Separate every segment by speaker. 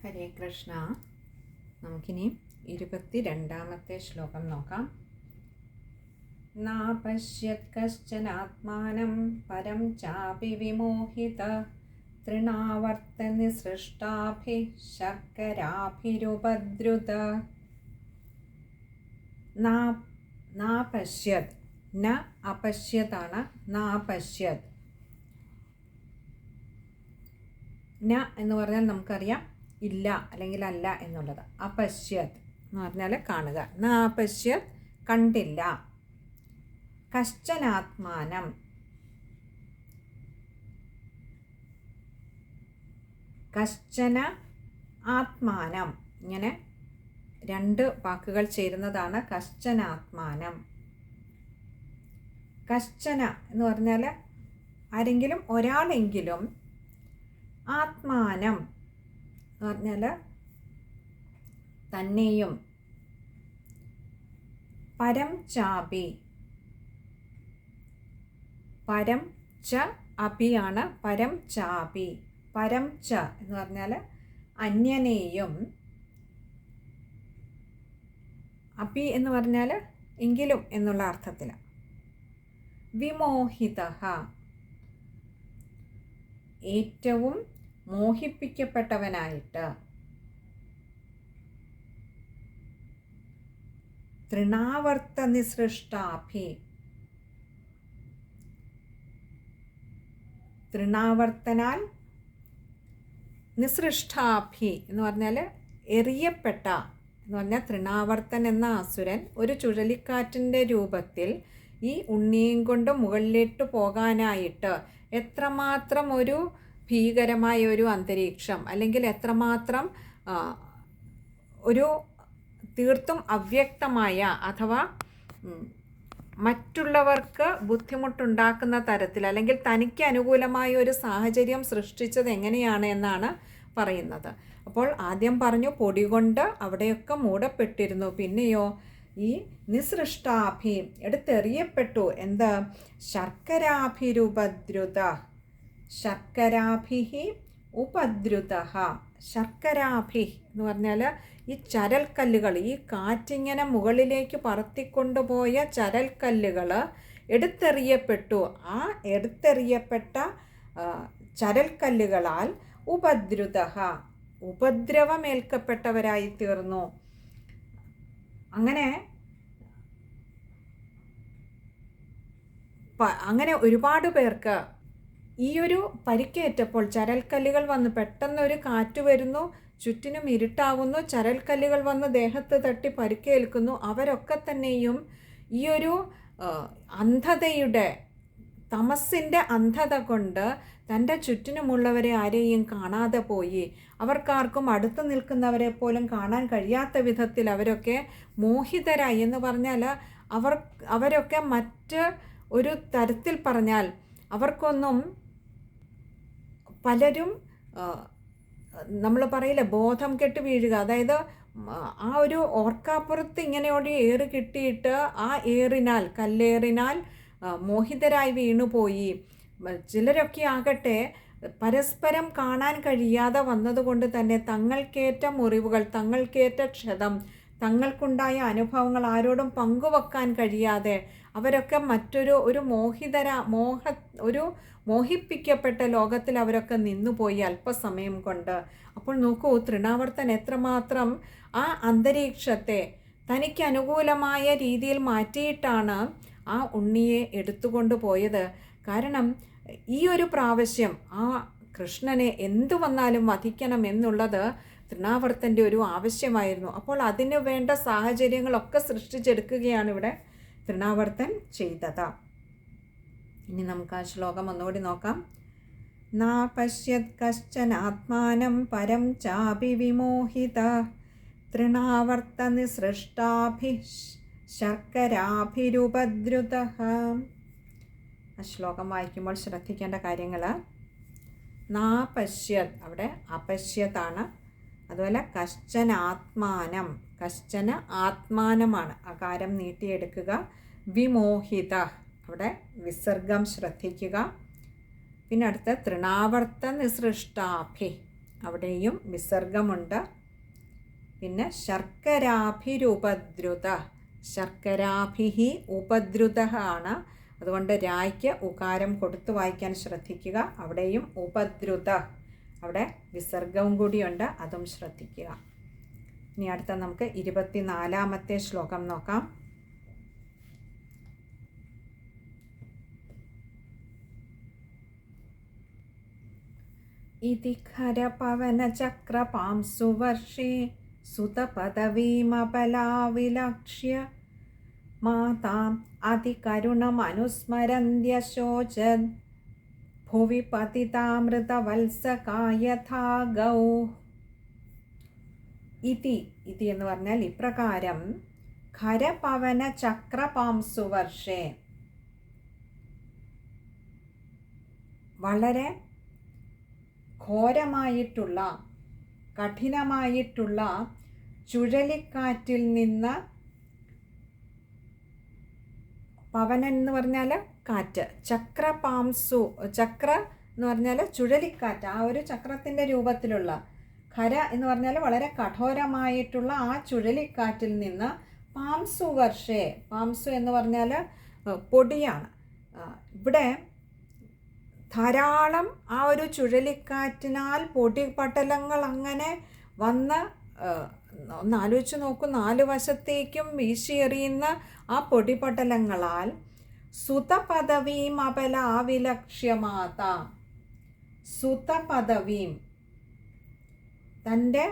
Speaker 1: ഹരേ കൃഷ്ണ. നമുക്കിനി ഇരുപത്തി രണ്ടാമത്തെ ശ്ലോകം നോക്കാം. നാപശ്യത് കശ്ചനാത്മാനം പരം ചാപി വിമോഹിത തൃണാവർത്തനിസൃഷ്ടാഭി ശർക്കരാഭിരുപദ്രുത. നാപശ്യത് ന അപശ്യതാണ് നാപശ്യത് ന എന്ന് പറഞ്ഞാൽ നമുക്കറിയാം ഇല്ല അല്ലെങ്കിൽ അല്ല എന്നുള്ളത്. അപശ്യത് എന്ന് പറഞ്ഞാൽ കാണുക. ന അപശ്യത് കണ്ടില്ല. കശ്ചനാത്മാനം. കശ്ചന ആത്മാനം. ഇങ്ങനെ രണ്ട് വാക്കുകൾ ചേരുന്നതാണ് കശ്ചനാത്മാനം. കശ്ചന എന്ന് പറഞ്ഞാൽ ആരെങ്കിലും ഒരാളെങ്കിലും ആത്മാനം. എന്ന് പറഞ്ഞാൽ തന്നെയും. പരം ചാപി. പരം ച അഭിയാണ് പരം ചാപി. പരം ച എന്ന് പറഞ്ഞാൽ അന്യനെയും. അപി എന്ന് പറഞ്ഞാൽ എങ്കിലും എന്നുള്ള അർത്ഥത്തിൽ വിമോഹിത ഏറ്റവും മോഹിപ്പിക്കപ്പെട്ടവനായിട്ട് തൃണാവർത്ത നിസൃഷ്ടാഭി തൃണാവർത്തനാൽ നിസൃഷ്ടാഭി എന്ന് പറഞ്ഞാൽ എറിയപ്പെട്ട എന്ന് പറഞ്ഞാൽ തൃണാവർത്തൻ എന്ന അസുരൻ ഒരു ചുഴലിക്കാറ്റിന്റെ രൂപത്തിൽ ഈ ഉണ്ണിയും കൊണ്ട് മുകളിലിട്ട് പോകാനായിട്ട് എത്രമാത്രം ഒരു ഭീകരമായ ഒരു അന്തരീക്ഷം അല്ലെങ്കിൽ എത്രമാത്രം ഒരു തീർത്തും അവ്യക്തമായ അഥവാ മറ്റുള്ളവർക്ക് ബുദ്ധിമുട്ടുണ്ടാക്കുന്ന തരത്തിൽ അല്ലെങ്കിൽ തനിക്ക് അനുകൂലമായ ഒരു സാഹചര്യം സൃഷ്ടിച്ചത് എങ്ങനെയാണ് എന്നാണ് പറയുന്നത്. അപ്പോൾ ആദ്യം പറഞ്ഞു പൊടി കൊണ്ട് അവിടെയൊക്കെ മൂടപ്പെട്ടിരുന്നു. പിന്നെയോ ഈ നിസൃഷ്ടാഭി എടുത്തെറിയപ്പെട്ടു. എന്ത്? ശർക്കരാഭിരുപദ്രുത. ശർക്കരാഭി ഉപദ്രുത. ശർക്കരാഭി എന്ന് പറഞ്ഞാൽ ഈ ചരൽക്കല്ലുകൾ ഈ കാറ്റിങ്ങനെ മുകളിലേക്ക് പറത്തിക്കൊണ്ടുപോയ ചരൽക്കല്ലുകൾ എടുത്തെറിയപ്പെട്ടു. ആ എടുത്തെറിയപ്പെട്ട ചരൽക്കല്ലുകളാൽ ഉപദ്രുത. ഉപദ്രവമേൽക്കപ്പെട്ടവരായി തീർന്നു അങ്ങനെ അങ്ങനെ ഒരുപാട് പേർക്ക് ഈ ഒരു പരിക്കേറ്റപ്പോൾ ചരൽക്കല്ലുകൾ വന്ന് പെട്ടെന്ന് ഒരു കാറ്റ് വരുന്നു ചുറ്റിനും ഇരുട്ടാവുന്നു ചരൽക്കല്ലുകൾ വന്ന് ദേഹത്ത് തട്ടി പരിക്കേൽക്കുന്നു. അവരൊക്കെ തന്നെയും ഈ ഒരു അന്ധതയുടെ തമസിന്റെ അന്ധത കൊണ്ട് തന്റെ ചുറ്റിനുമുള്ളവരെ ആരെയും കാണാതെ പോയി. അവർക്കാർക്കും അടുത്ത് നിൽക്കുന്നവരെ പോലും കാണാൻ കഴിയാത്ത വിധത്തിൽ അവരൊക്കെ മോഹിതരായി. എന്ന് പറഞ്ഞാൽ അവർ അവരൊക്കെ മറ്റ് ഒരു തരത്തിൽ പറഞ്ഞാൽ അവർക്കൊന്നും പലരും നമ്മൾ പറയില്ല ബോധം കെട്ട് വീഴുക. അതായത് ആ ഒരു ഓർക്കാപ്പുറത്ത് ഇങ്ങനെ ഒരു ഏറ് കിട്ടിയിട്ട് ആ ഏറിനാൽ കല്ലേറിനാൽ മോഹിതരായി വീണുപോയി ചിലരൊക്കെ ആകട്ടെ പരസ്പരം കാണാൻ കഴിയാതെ വന്നതുകൊണ്ട് തന്നെ തങ്ങൾക്കേറ്റ മുറിവുകൾ തങ്ങൾക്കേറ്റ ക്ഷതം തങ്ങൾക്കുണ്ടായ അനുഭവങ്ങൾ ആരോടും പങ്കുവെക്കാൻ കഴിയാതെ അവരൊക്കെ മറ്റൊരു ഒരു മോഹിതര മോഹ ഒരു മോഹിപ്പിക്കപ്പെട്ട ലോകത്തിൽ അവരൊക്കെ നിന്നുപോയി അല്പസമയം കൊണ്ട്. അപ്പോൾ നോക്കൂ തൃണാവർത്തൻ എത്രമാത്രം ആ അന്തരീക്ഷത്തെ തനിക്ക് അനുകൂലമായ രീതിയിൽ മാറ്റിയിട്ടാണ് ആ ഉണ്ണിയെ എടുത്തുകൊണ്ട് പോയത്. കാരണം ഈ ഒരു പ്രാവശ്യം ആ കൃഷ്ണനെ എന്തു വന്നാലും വധിക്കണം എന്നുള്ളത് തൃണാവർത്തന്റെ ഒരു ആവശ്യമായിരുന്നു. അപ്പോൾ അതിന് വേണ്ട സാഹചര്യങ്ങളൊക്കെ സൃഷ്ടിച്ചെടുക്കുകയാണ് ഇവിടെ തൃണാവർത്തൻ ചെയ്തത. ഇനി നമുക്ക് ആ ശ്ലോകം ഒന്നുകൂടി നോക്കാം. നാ പശ്യത് ആത്മാനം പരം ചാപി വിമോഹിത തൃണാവർത്ത നിസൃഷ്ടാഭി ശർക്കരാഭിരുപദ്രുത. ആ ശ്ലോകം വായിക്കുമ്പോൾ ശ്രദ്ധിക്കേണ്ട കാര്യങ്ങൾ. നാപശ്യത് അവിടെ അപശ്യത്താണ് അതുപോലെ കശ്ചന ആത്മാനം കശ്ചന ആത്മാനമാണ്. അകാരം നീട്ടിയെടുക്കുക. വിമോഹിത. അവിടെ വിസർഗം ശ്രദ്ധിക്കുക. പിന്നെ അടുത്ത തൃണാവർത്ത നിസൃഷ്ടാഭി. അവിടെയും വിസർഗമുണ്ട്. പിന്നെ ശർക്കരാഭിരുപദ്രുത. ശർക്കരാഭിഹി ഉപദ്രുത ആണ്. അതുകൊണ്ട് രായ്ക്ക് ഉകാരം കൊടുത്തു വായിക്കാൻ ശ്രദ്ധിക്കുക. അവിടെയും ഉപദ്രുത. അവിടെ വിസർഗവും കൂടിയുണ്ട്. അതും ശ്രദ്ധിക്കുക. ഇനി അടുത്ത നമുക്ക് ഇരുപത്തിനാലാമത്തെ ശ്ലോകം നോക്കാം इति खरपवनचक्रपांसु वर्षे सुतपदवीमबलाविलक्ष्य माताम् അതികരുണമനുസ്മരന്ത്യശോചത് ഭുവി പതിതാമൃതവത്സകായഥാ ഗൗ ഇതി ഇതി എന്ന് പറഞ്ഞാൽ ഇപ്രകാരം ഖരപവന ചക്രപാംസു വർഷേ വളരെ ഘോരമായിട്ടുള്ള കഠിനമായിട്ടുള്ള ചുഴലിക്കാറ്റിൽ നിന്ന് പവനൻ എന്ന് പറഞ്ഞാൽ കാറ്റ്. ചക്രപാംസു ചക്ര എന്ന് പറഞ്ഞാൽ ചുഴലിക്കാറ്റ്. ആ ഒരു ചക്രത്തിന്റെ രൂപത്തിലുള്ള ഖര എന്ന് പറഞ്ഞാൽ വളരെ കഠോരമായിട്ടുള്ള ആ ചുഴലിക്കാറ്റിൽ നിന്ന് പാംസു വർഷേ പാംസു എന്ന് പറഞ്ഞാൽ പൊടിയാണ്. ഇവിടെ ധാരാളം ആ ഒരു ചുഴലിക്കാറ്റിനാൽ പൊടിപടലങ്ങൾ അങ്ങനെ വന്ന് ഒന്ന് ആലോചിച്ച് നോക്കും നാല് വശത്തേക്കും വീശിയെറിയുന്ന ആ പൊടിപടലങ്ങളാൽ സുതപദവീം അപല ആവിലക്ഷ്യമാതാം സുതപദവീം തന്റെ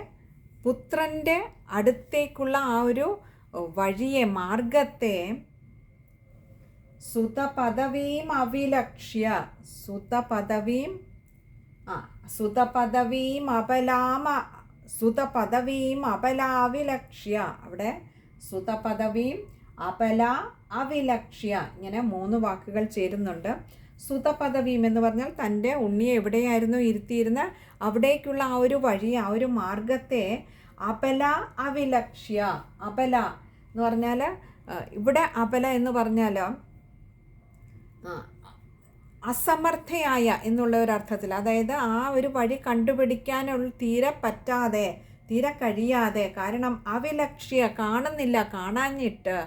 Speaker 1: പുത്രന്റെ അടുത്തേക്കുള്ള ആ ഒരു വഴിയെ മാർഗത്തെ സുതപദവീം അവിലക്ഷ്യ. സുതപദവീം ആ സുതപദവീം അപലാമ സുതപദവീം അപലാവിലക്ഷ്യ അവിടെ സുതപദവീം അപല അവിലക്ഷ്യ. ഇങ്ങനെ മൂന്ന് വാക്കുകൾ ചേരുന്നുണ്ട്. സുതപദവീം എന്ന് പറഞ്ഞാൽ തന്റെ ഉണ്ണിയെ എവിടെയായിരുന്നു ഇരുത്തിയിരുന്ന അവിടേക്കുള്ള ആ ഒരു വഴി ആ ഒരു മാർഗത്തെ അപല അവിലക്ഷ്യ അപല എന്ന് പറഞ്ഞാൽ ഇവിടെ അപല എന്ന് പറഞ്ഞാൽ അസമർത്ഥയായ എന്നുള്ള ഒരു അർത്ഥത്തിൽ അതായത് ആ ഒരു വഴി കണ്ടുപിടിക്കാനുള്ള തീരെ പറ്റാതെ തീരെ കഴിയാതെ കാരണം അവിലക്ഷ്യ കാണുന്നില്ല കാണാഞ്ഞിട്ട്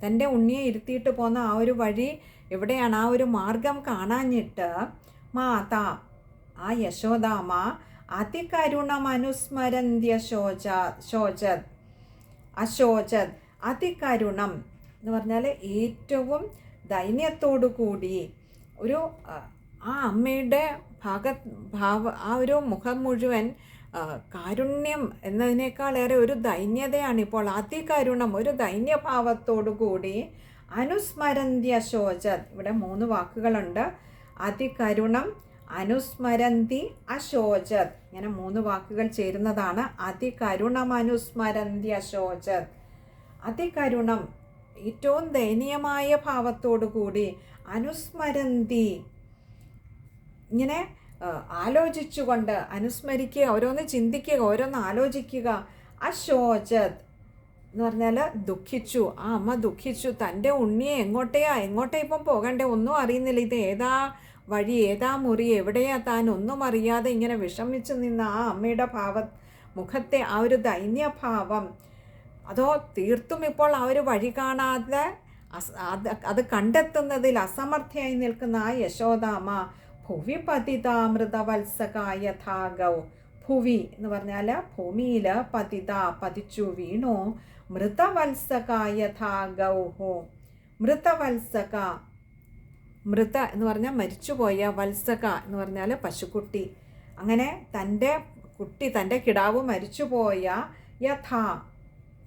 Speaker 1: തന്റെ ഉണ്ണിയെ ഇരുത്തിയിട്ട് പോകുന്ന ആ ഒരു വഴി എവിടെയാണ് ആ ഒരു മാർഗം കാണാഞ്ഞിട്ട് മാത ആ യശോദാമ അതികരുണമനുസ്മരന്ത്യശോച ശോച ശോചത് അശോചത് അതികരുണം എന്ന് പറഞ്ഞാൽ ഏറ്റവും ദൈന്യത്തോടു കൂടി ഒരു ആ അമ്മയുടെ ഭാഗ ഭാവ ആ ഒരു മുഖം മുഴുവൻ കാരുണ്യം എന്നതിനേക്കാളേറെ ഒരു ദൈന്യതയാണ് ഇപ്പോൾ അതികരുണം ഒരു ദൈന്യഭാവത്തോടു കൂടി അനുസ്മരന്ത്യ അശോചത് ഇവിടെ മൂന്ന് വാക്കുകളുണ്ട്. അതികരുണം അനുസ്മരന്തി അശോചത് ഇങ്ങനെ മൂന്ന് വാക്കുകൾ ചേരുന്നതാണ്. അതികരുണം അനുസ്മരന്തി അശോചത് അതികരുണം ഏറ്റവും ദയനീയമായ ഭാവത്തോടു കൂടി അനുസ്മരന്തി. ഇങ്ങനെ ആലോചിച്ചുകൊണ്ട് അനുസ്മരിക്കുക ഓരോന്ന് ചിന്തിക്കുക ഓരോന്ന് ആലോചിക്കുക. അശോചത് എന്ന് പറഞ്ഞാൽ ദുഃഖിച്ചു. ആ അമ്മ ദുഃഖിച്ചു. തന്റെ ഉണ്ണിയെ എങ്ങോട്ടെയാ? എങ്ങോട്ടേ ഇപ്പം പോകണ്ടേ? ഒന്നും അറിയുന്നില്ല. ഇത് ഏതാ വഴി? ഏതാ മുറി? എവിടെയാ താൻ? ഒന്നും അറിയാതെ ഇങ്ങനെ വിഷമിച്ചു നിന്ന ആ അമ്മയുടെ ഭാവ മുഖത്തെ ആ ഒരു ദൈന്യഭാവം. അതോ തീർത്തും ഇപ്പോൾ ആ ഒരു വഴി കാണാതെ അത് അത് കണ്ടെത്തുന്നതിൽ അസമർത്ഥയായി നിൽക്കുന്ന ആ യശോദാമ ഭുവി പതിതാമൃതവത്സകായ ഭുവി എന്ന് പറഞ്ഞാൽ ഭൂമിയിൽ പതിത പതിച്ചു വീണു. മൃതവത്സകായ ഥാഗൗഹോ മൃതവത്സക. മൃത എന്ന് പറഞ്ഞാൽ മരിച്ചുപോയ വത്സക എന്ന് പറഞ്ഞാൽ പശുക്കുട്ടി. അങ്ങനെ തന്റെ കുട്ടി തന്റെ കിടാവ് മരിച്ചുപോയ യഥ.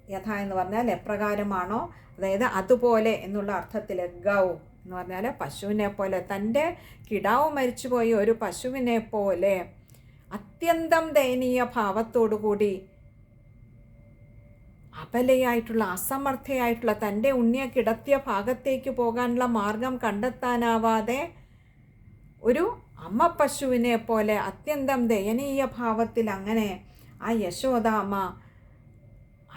Speaker 1: യഥ എന്ന് പറഞ്ഞാൽ എപ്രകാരമാണോ? അതായത് അതുപോലെ എന്നുള്ള അർത്ഥത്തിൽ ഗൗ എന്ന് പറഞ്ഞാൽ പശുവിനെ പോലെ. തന്റെ കിടാവ് മരിച്ചുപോയ ഒരു പശുവിനെ പോലെ. അത്യന്തം ദയനീയ ഭാവത്തോടു കൂടി അപലയായിട്ടുള്ള അസമർത്ഥയായിട്ടുള്ള തന്റെ ഉണ്ണിയെ കിടത്തിയ ഭാഗത്തേക്ക് പോകാനുള്ള മാർഗം കണ്ടെത്താനാവാതെ ഒരു അമ്മ പശുവിനെ പോലെ അത്യന്തം ദയനീയ ഭാവത്തിൽ അങ്ങനെ ആ യശോദാമ്മ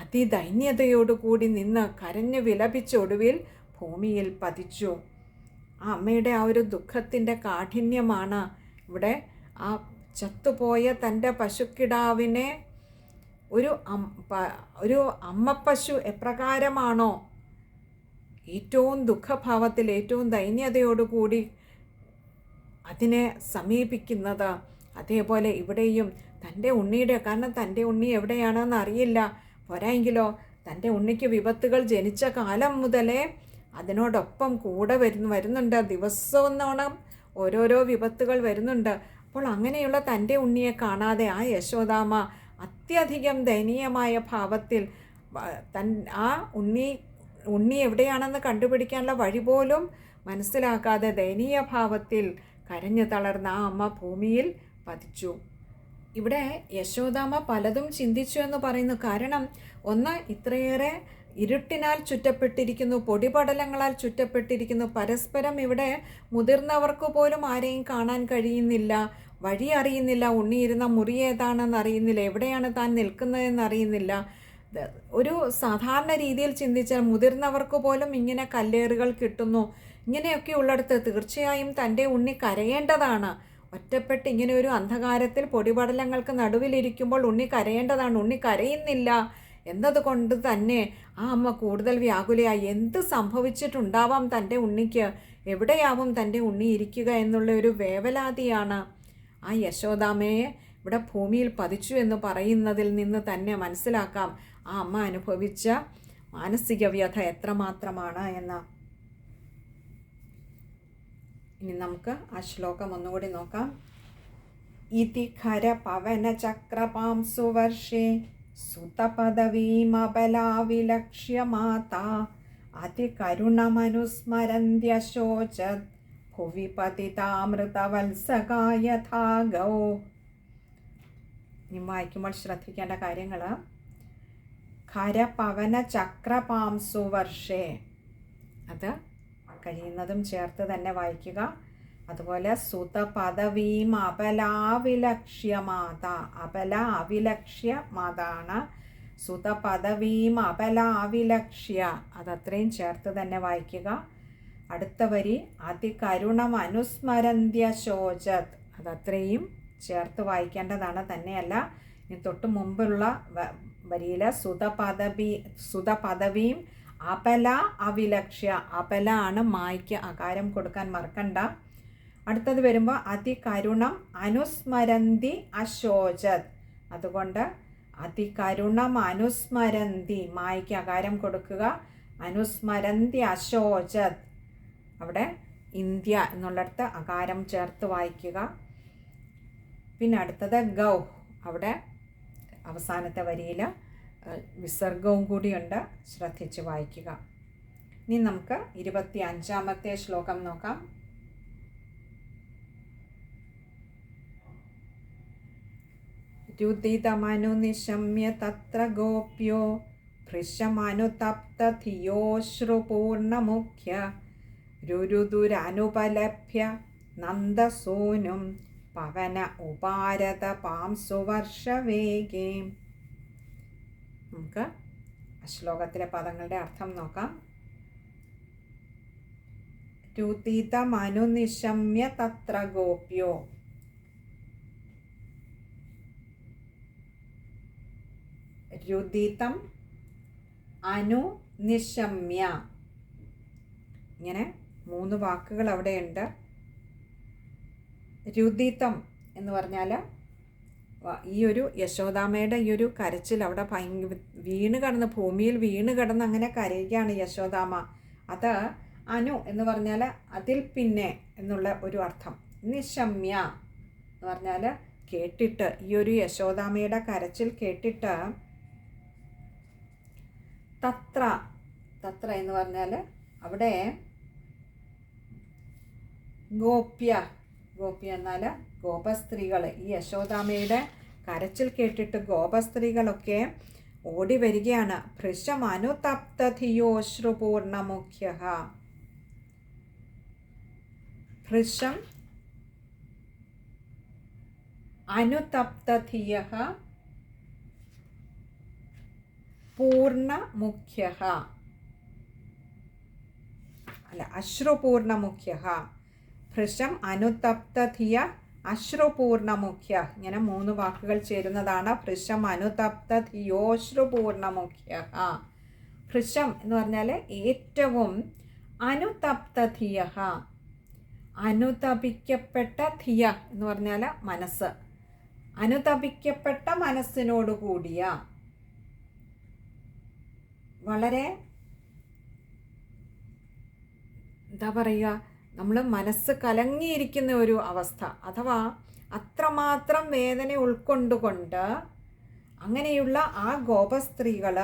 Speaker 1: അതിദൈന്യതയോടുകൂടി നിന്ന് കരഞ്ഞു വിലപിച്ചൊടുവിൽ ഭൂമിയിൽ പതിച്ചു. ആ അമ്മയുടെ ആ ഒരു ദുഃഖത്തിന്റെ കാഠിന്യമാണ് ഇവിടെ ആ ചത്തുപോയ തന്റെ പശുക്കിടാവിനെ ഒരു ഒരു അമ്മപ്പശു എപ്രകാരമാണോ? ഏറ്റവും ദുഃഖഭാവത്തിൽ ഏറ്റവും ദൈന്യതയോടുകൂടി അതിനെ സമീപിക്കുന്നത്. അതേപോലെ ഇവിടെയും തന്റെ ഉണ്ണിയുടെ കാരണം തന്റെ ഉണ്ണി എവിടെയാണെന്ന് അറിയില്ല. പോരായെങ്കിലോ തന്റെ ഉണ്ണിക്ക് വിപത്തുകൾ ജനിച്ച കാലം മുതലേ അതിനോടൊപ്പം കൂടെ വരുന്നു വരുന്നുണ്ട്. ദിവസവും ഓരോരോ വിപത്തുകൾ വരുന്നുണ്ട്. അപ്പോൾ അങ്ങനെയുള്ള തന്റെ ഉണ്ണിയെ കാണാതെ ആ യശോദാമ അത്യധികം ദയനീയമായ ഭാവത്തിൽ തൻ ആ ഉണ്ണി ഉണ്ണി എവിടെയാണെന്ന് കണ്ടുപിടിക്കാനുള്ള വഴി പോലും മനസ്സിലാക്കാതെ ദയനീയ ഭാവത്തിൽ കരഞ്ഞു തളർന്ന ആ അമ്മ ഭൂമിയിൽ പതിച്ചു. ഇവിടെ യശോദാമ്മ പലതും ചിന്തിച്ചു എന്ന് പറയുന്നു കാരണം ഒന്ന് ഇത്രയേറെ ഇരുട്ടിനാൽ ചുറ്റപ്പെട്ടിരിക്കുന്നു പൊടിപടലങ്ങളാൽ ചുറ്റപ്പെട്ടിരിക്കുന്നു. പരസ്പരം ഇവിടെ മുതിർന്നവർക്ക് പോലും ആരെയും കാണാൻ കഴിയുന്നില്ല വഴി അറിയുന്നില്ല ഉണ്ണിയിരുന്ന മുറി ഏതാണെന്ന് അറിയുന്നില്ല എവിടെയാണ് താൻ നിൽക്കുന്നതെന്ന് അറിയുന്നില്ല. ഒരു സാധാരണ രീതിയിൽ ചിന്തിച്ചാൽ മുതിർന്നവർക്ക് പോലും ഇങ്ങനെ കല്ലേറുകൾ കിട്ടുന്നു. ഇങ്ങനെയൊക്കെ ഉള്ളിടത്ത് തീർച്ചയായും തന്റെ ഉണ്ണി കരയേണ്ടതാണ്. ഒറ്റപ്പെട്ട് ഇങ്ങനെ ഒരു അന്ധകാരത്തിൽ പൊടിപടലങ്ങൾക്ക് നടുവിലിരിക്കുമ്പോൾ ഉണ്ണി കരയേണ്ടതാണ്. ഉണ്ണി കരയുന്നില്ല. എന്നതുകൊണ്ട് തന്നെ ആ അമ്മ കൂടുതൽ വ്യാകുലയായി. എന്ത് സംഭവിച്ചിട്ടുണ്ടാവാം തന്റെ ഉണ്ണിക്ക്? എവിടെയാവും തന്റെ ഉണ്ണി ഇരിക്കുക എന്നുള്ള ഒരു വേവലാതിയാണ്. ആ യശോദാമയെ ഇവിടെ ഭൂമിയിൽ പതിച്ചു എന്ന് പറയുന്നതിൽ നിന്ന് തന്നെ മനസ്സിലാക്കാം. ആ അമ്മ അനുഭവിച്ച മാനസിക വ്യഥ എത്രമാത്രമാണ് എന്ന്. ഇനി നമുക്ക് ആ ശ്ലോകം ഒന്നുകൂടി നോക്കാം. ഇതി ഖര പവന ചക്രപാം സുവർഷേ. അതികരുണമനുസ്മരന്ത്യശോചത് ഭുവി പതിതാമൃതവത്സകായഥാ ഗൗ ഇനി വായിക്കുമ്പോൾ ശ്രദ്ധിക്കേണ്ട കാര്യങ്ങൾ ഖരപവന ചക്രപാംസു വർഷേ അത് കഴിയുന്നതും ചേർത്ത് തന്നെ വായിക്കുക. അതുപോലെ സുത പദവീം അപലാവിലക്ഷ്യ മാത അപല അവിലക്ഷ്യ മാതാണ് സുത പദവീം അപലാവിലക്ഷ്യ അതത്രയും ചേർത്ത് തന്നെ വായിക്കുക. അടുത്ത വരി അതികരുണം അനുസ്മരന്ത്യ ശോചത് അതത്രയും ചേർത്ത് വായിക്കേണ്ടതാണ് തന്നെയല്ല. ഇനി തൊട്ട് മുമ്പുള്ള വരിയിലെ സുതപദവി സുതപദവിയും അപല അവിലക്ഷ്യ അപല ആണ് മായ്ക്ക് അകാരം കൊടുക്കാൻ മറക്കണ്ട. അടുത്തത് വരുമ്പോൾ അതികരുണം അനുസ്മരന്തി അശോചത്. അതുകൊണ്ട് അതികരുണം അനുസ്മരന്തി മായ്ക്ക് അകാരം കൊടുക്കുക. അനുസ്മരന്തി അശോചത്. അവിടെ ഇന്ത്യ എന്നുള്ളിടത്ത് അകാരം ചേർത്ത് വായിക്കുക. പിന്നെ അടുത്തത് ഗൗ. അവിടെ അവസാനത്തെ വരിയിൽ വിസർഗവും കൂടിയുണ്ട്. ശ്രദ്ധിച്ച് വായിക്കുക. ഇനി നമുക്ക് ഇരുപത്തി അഞ്ചാമത്തെ ശ്ലോകം നോക്കാം. രുദിതമനുനിശമ്യ തത്ര ഗോപ്യോ ഭൃശമനുതപ്തധിയോശ്രുപൂർണമുഖ്യ രുരുദുരനുപലഭ്യ നന്ദസൂനും പവന ഉപാരത പാംസുവർഷവേഗേ നമുക്ക് ശ്ലോകത്തിലെ പദങ്ങളുടെ അർത്ഥം നോക്കാം. രുതിതമനുനിശമ്യ തത്ര ഗോപ്യോ രുദിതം അനുനിശമ്യ ഇങ്ങനെ മൂന്ന് വാക്കുകൾ അവിടെയുണ്ട്. രുദിതം എന്ന് പറഞ്ഞാൽ ഈ ഒരു യശോദാമയുടെ ഈ ഒരു കരച്ചിൽ അവിടെ ഭയങ്കര വീണ് കിടന്ന് ഭൂമിയിൽ വീണ് കിടന്ന് അങ്ങനെ കരയുകയാണ് യശോദാമ അത് അനു എന്ന് പറഞ്ഞാൽ അതിൽ പിന്നെ എന്നുള്ള ഒരു അർത്ഥം. നിശമ്യ എന്ന് പറഞ്ഞാൽ കേട്ടിട്ട് ഈ ഒരു യശോദാമയുടെ കരച്ചിൽ കേട്ടിട്ട് തത്ര തത്ര എന്ന് പറഞ്ഞാൽ അവിടെ ഗോപ്യ ഗോപ്യ എന്നാൽ ഗോപസ്ത്രീകൾ ഈ യശോദാമയുടെ കരച്ചിൽ കേട്ടിട്ട് ഗോപസ്ത്രീകളൊക്കെ ഓടി വരികയാണ്. ഭൃശം അനുതപ്തധിയോശ്രുപൂർണമുഖ്യ ഭൃശം അനുതപ്തധിയ പൂർണമുഖ്യ അല്ല അശ്രുപൂർണമുഖ്യ ഭൃശം അനുതപ്തധിയ അശ്രുപൂർണമുഖ്യ. ഇങ്ങനെ മൂന്ന് വാക്കുകൾ ചേരുന്നതാണ്. ഭൃശം അനുതപ്ത മുഖ്യ ആ ഭൃശം എന്ന് പറഞ്ഞാൽ ഏറ്റവും അനുതപ്തധിയ അനുതപിക്കപ്പെട്ട ധിയ എന്ന് പറഞ്ഞാൽ മനസ്സ്. അനുതപിക്കപ്പെട്ട മനസ്സിനോട് കൂടിയ വളരെ എന്താ പറയുക നമ്മൾ മനസ്സ് കലങ്ങിയിരിക്കുന്ന ഒരു അവസ്ഥ. അഥവാ അത്രമാത്രം വേദന ഉൾക്കൊണ്ടുകൊണ്ട് അങ്ങനെയുള്ള ആ ഗോപസ്ത്രീകൾ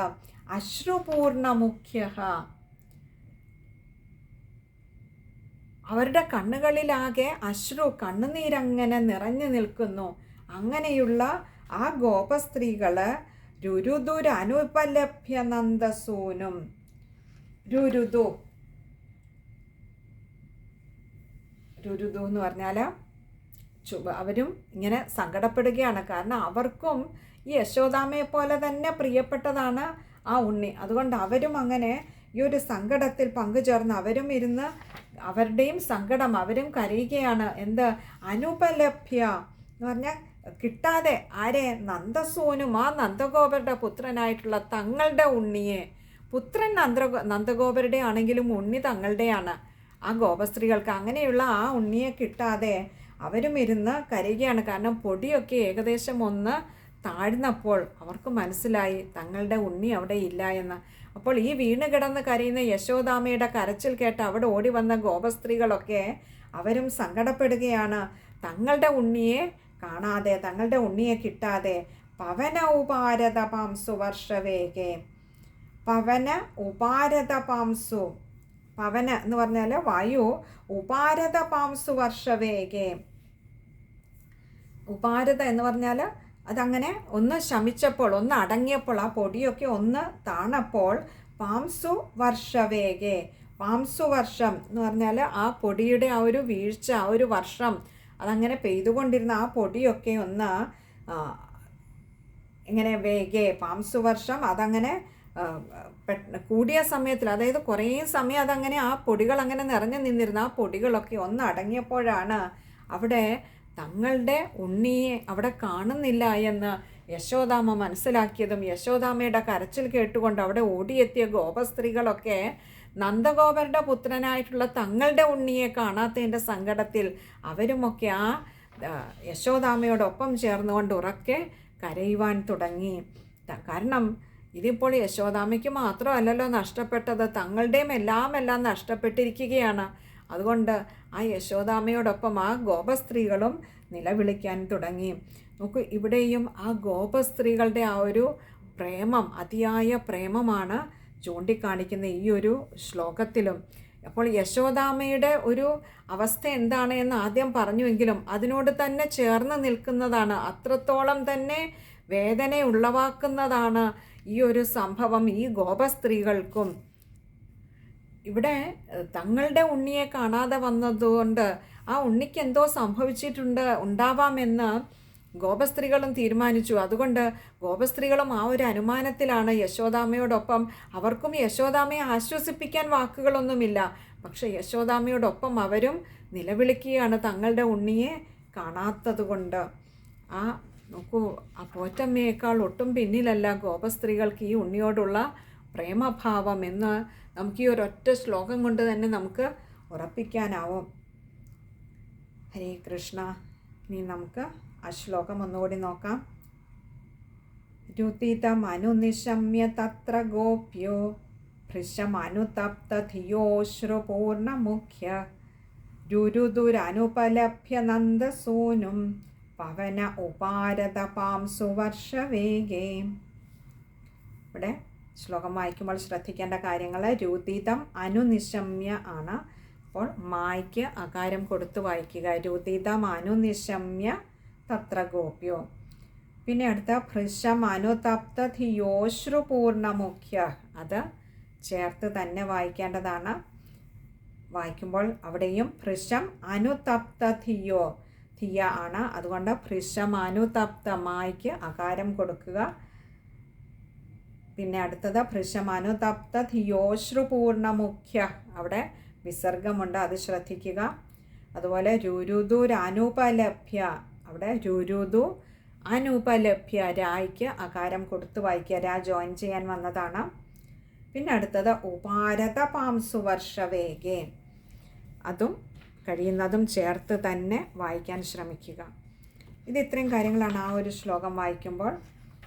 Speaker 1: അശ്രുപൂർണമുഖ്യ അവരുടെ കണ്ണുകളിലാകെ അശ്രു കണ്ണുനീരങ്ങനെ നിറഞ്ഞു നിൽക്കുന്നു. അങ്ങനെയുള്ള ആ ഗോപസ്ത്രീകൾ രുരുദുരനുപലഭ്യ നന്ദസൂനും രുരുദു. രുരുദു എന്ന് പറഞ്ഞാൽ അവരും ഇങ്ങനെ സങ്കടപ്പെടുകയാണ്. കാരണം അവർക്കും ഈ യശോദാമയെ പോലെ തന്നെ പ്രിയപ്പെട്ടതാണ് ആ ഉണ്ണി. അതുകൊണ്ട് അവരും അങ്ങനെ ഈ ഒരു സങ്കടത്തിൽ പങ്കുചേർന്ന് അവരും ഇരുന്ന് അവരുടെയും സങ്കടം അവരും കരയുകയാണ്. എന്ത്? അനുപലഭ്യ എന്ന് പറഞ്ഞാൽ കിട്ടാതെ ആരെ നന്ദസോനും ആ നന്ദഗോപരുടെ പുത്രനായിട്ടുള്ള തങ്ങളുടെ ഉണ്ണിയെ പുത്രൻ നന്ദ നന്ദഗോപരുടെ ആണെങ്കിലും ഉണ്ണി തങ്ങളുടെയാണ്. ആ ഗോപസ്ത്രീകൾക്ക് അങ്ങനെയുള്ള ആ ഉണ്ണിയെ കിട്ടാതെ അവരും ഇരുന്ന് കരയുകയാണ്. കാരണം പൊടിയൊക്കെ ഏകദേശം ഒന്ന് താഴ്ന്നപ്പോൾ അവർക്ക് മനസ്സിലായി തങ്ങളുടെ ഉണ്ണി അവിടെ ഇല്ല എന്ന്. അപ്പോൾ ഈ വീണ് കിടന്ന് കരയുന്ന യശോദാമയുടെ കരച്ചിൽ കേട്ട് അവിടെ ഓടി വന്ന ഗോപസ്ത്രീകളൊക്കെ അവരും സങ്കടപ്പെടുകയാണ്. തങ്ങളുടെ ഉണ്ണിയെ കാണാതെ തങ്ങളുടെ ഉണ്ണിയെ കിട്ടാതെ പവന ഉപാരത പാംസു പവന ഉപാരത പാംസു പവന എന്ന് പറഞ്ഞാൽ വായു ഉപാരത പാംസു വർഷവേഗേ ഉപാരത എന്ന് പറഞ്ഞാൽ അതങ്ങനെ ഒന്ന് ശമിച്ചപ്പോൾ ഒന്ന് അടങ്ങിയപ്പോൾ ആ പൊടിയൊക്കെ ഒന്ന് താണപ്പോൾ പാംസു വർഷവേഗേ പാംസു വർഷം എന്ന് പറഞ്ഞാൽ ആ പൊടിയുടെ ആ ഒരു വീഴ്ച ആ ഒരു വർഷം അതങ്ങനെ പെയ്തുകൊണ്ടിരുന്ന ആ പൊടിയൊക്കെ ഒന്ന് ഇങ്ങനെ വേഗേ പാംസു വർഷം അതങ്ങനെ കൂടിയ സമയത്തിൽ അതായത് കുറേ സമയം അതങ്ങനെ ആ പൊടികൾ അങ്ങനെ നിറഞ്ഞു നിന്നിരുന്ന ആ പൊടികളൊക്കെ ഒന്ന് അടങ്ങിയപ്പോഴാണ് അവിടെ തങ്ങളുടെ ഉണ്ണിയെ അവിടെ കാണുന്നില്ല എന്ന് യശോദാമ മനസ്സിലാക്കിയതും യശോദാമയുടെ കരച്ചിൽ കേട്ടുകൊണ്ട് അവിടെ ഓടിയെത്തിയ ഗോപസ്ത്രീകളൊക്കെ നന്ദഗോപരുടെ പുത്രനായിട്ടുള്ള തങ്ങളുടെ ഉണ്ണിയെ കാണാത്തതിന്റെ സങ്കടത്തിൽ അവരുമൊക്കെ ആ യശോദാമയോടൊപ്പം ചേർന്നുകൊണ്ട് ഉറക്കെ കരയുവാൻ തുടങ്ങി. കാരണം ഇതിപ്പോൾ യശോദാമയ്ക്ക് മാത്രമല്ലല്ലോ നഷ്ടപ്പെട്ടത് തങ്ങളുടെയും എല്ലാം എല്ലാം നഷ്ടപ്പെട്ടിരിക്കുകയാണ്. അതുകൊണ്ട് ആ യശോദാമയോടൊപ്പം ആ ഗോപസ്ത്രീകളും നിലവിളിക്കാൻ തുടങ്ങി. നോക്കൂ ഇവിടെയും ആ ഗോപസ്ത്രീകളുടെ ആ ഒരു പ്രേമം അതിയായ പ്രേമമാണ് ചൂണ്ടിക്കാണിക്കുന്ന ഈ ഒരു ശ്ലോകത്തിലും അപ്പോൾ യശോദാമയുടെ ഒരു അവസ്ഥ എന്താണ് എന്ന് ആദ്യം പറഞ്ഞുവെങ്കിലും അതിനോട് തന്നെ ചേർന്ന് നിൽക്കുന്നതാണ്. അത്രത്തോളം തന്നെ വേദന ഉളവാക്കുന്നതാണ് ഈ ഒരു സംഭവം ഈ ഗോപസ്ത്രീകൾക്കും. ഇവിടെ തങ്ങളുടെ ഉണ്ണിയെ കാണാതെ വന്നതുകൊണ്ട് ആ ഉണ്ണിക്ക് എന്തോ സംഭവിച്ചിട്ടുണ്ട് ഉണ്ടാവാമെന്ന് ഗോപസ്ത്രീകളും തീരുമാനിച്ചു. അതുകൊണ്ട് ഗോപസ്ത്രീകളും ആ ഒരു അനുമാനത്തിലാണ് യശോദാമയോടൊപ്പം അവർക്കും യശോദാമയെ ആശ്വസിപ്പിക്കാൻ വാക്കുകളൊന്നുമില്ല. പക്ഷെ യശോദാമയോടൊപ്പം അവരും നിലവിളിക്കുകയാണ് തങ്ങളുടെ ഉണ്ണിയെ കാണാത്തതുകൊണ്ട്. ആ നോക്കൂ ആ പോറ്റമ്മയേക്കാൾ ഒട്ടും പിന്നിലല്ല ഗോപസ്ത്രീകൾക്ക് ഈ ഉണ്ണിയോടുള്ള പ്രേമഭാവം എന്ന് നമുക്ക് ഈ ഒരൊറ്റ ശ്ലോകം കൊണ്ട് തന്നെ നമുക്ക് ഉറപ്പിക്കാനാവും. ഹരേ കൃഷ്ണ. ഇനി നമുക്ക് ആ ശ്ലോകം ഒന്നുകൂടി നോക്കാം. രുതിതമനുനിശമ്യ തത്ര ഗോപ്യോ ഭൃശമനുതപ്തധിയോശ്രുപൂർണമുഖ്യ രുരുദുരനുപലഭ്യ നന്ദസൂനും പവന ഉപാരതപാം സുവർഷവേഗേ. ഇവിടെ ശ്ലോകം വായിക്കുമ്പോൾ ശ്രദ്ധിക്കേണ്ട കാര്യങ്ങൾ രുതിതം അനുനിശമ്യ ആണ്. അപ്പോൾ മായ്ക്ക് അകാരം കൊടുത്ത് വായിക്കുക. രുതിതം അനുനിശമ്യ തത്ര ഗോപ്യോ. പിന്നെ അടുത്ത ഭൃശം അനുതപ്ത ധിയോശ്രുപൂർണമുഖ്യ അത് ചേർത്ത് തന്നെ വായിക്കേണ്ടതാണ്. വായിക്കുമ്പോൾ അവിടെയും ഭൃശം അനുതപ്ത ധിയോ ധിയ ആണ്. അതുകൊണ്ട് ഭൃശം അനുതപ്തമായിക്ക് അകാരം കൊടുക്കുക. പിന്നെ അടുത്തത് ഭൃശം അനുതപ്ത ധിയോശ്രുപൂർണമുഖ്യ അവിടെ വിസർഗമുണ്ട് അത് ശ്രദ്ധിക്കുക. അതുപോലെ രുരുദു അനുപലഭ്യ അവിടെ രുരുതു അനുപലഭ്യ രായ്ക്ക് അകാരം കൊടുത്ത് വായിക്കുക. രാ ജോയിൻ ചെയ്യാൻ വന്നതാണ്. പിന്നെ അടുത്തത് ഉപാരത പാംസു വർഷവേഗേ അതും കഴിയുന്നതും ചേർത്ത് തന്നെ വായിക്കാൻ ശ്രമിക്കുക. ഇത് ഇത്രയും കാര്യങ്ങളാണ് ആ ഒരു ശ്ലോകം വായിക്കുമ്പോൾ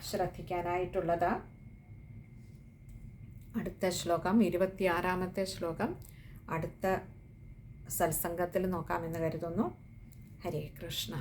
Speaker 1: ശ്രദ്ധിക്കാനായിട്ടുള്ളത്. അടുത്ത ശ്ലോകം ഇരുപത്തിയാറാമത്തെ ശ്ലോകം. അടുത്ത സത്സംഗത്തിൽ നോക്കാമെന്ന് കരുതുന്നു. ഹരേ കൃഷ്ണ.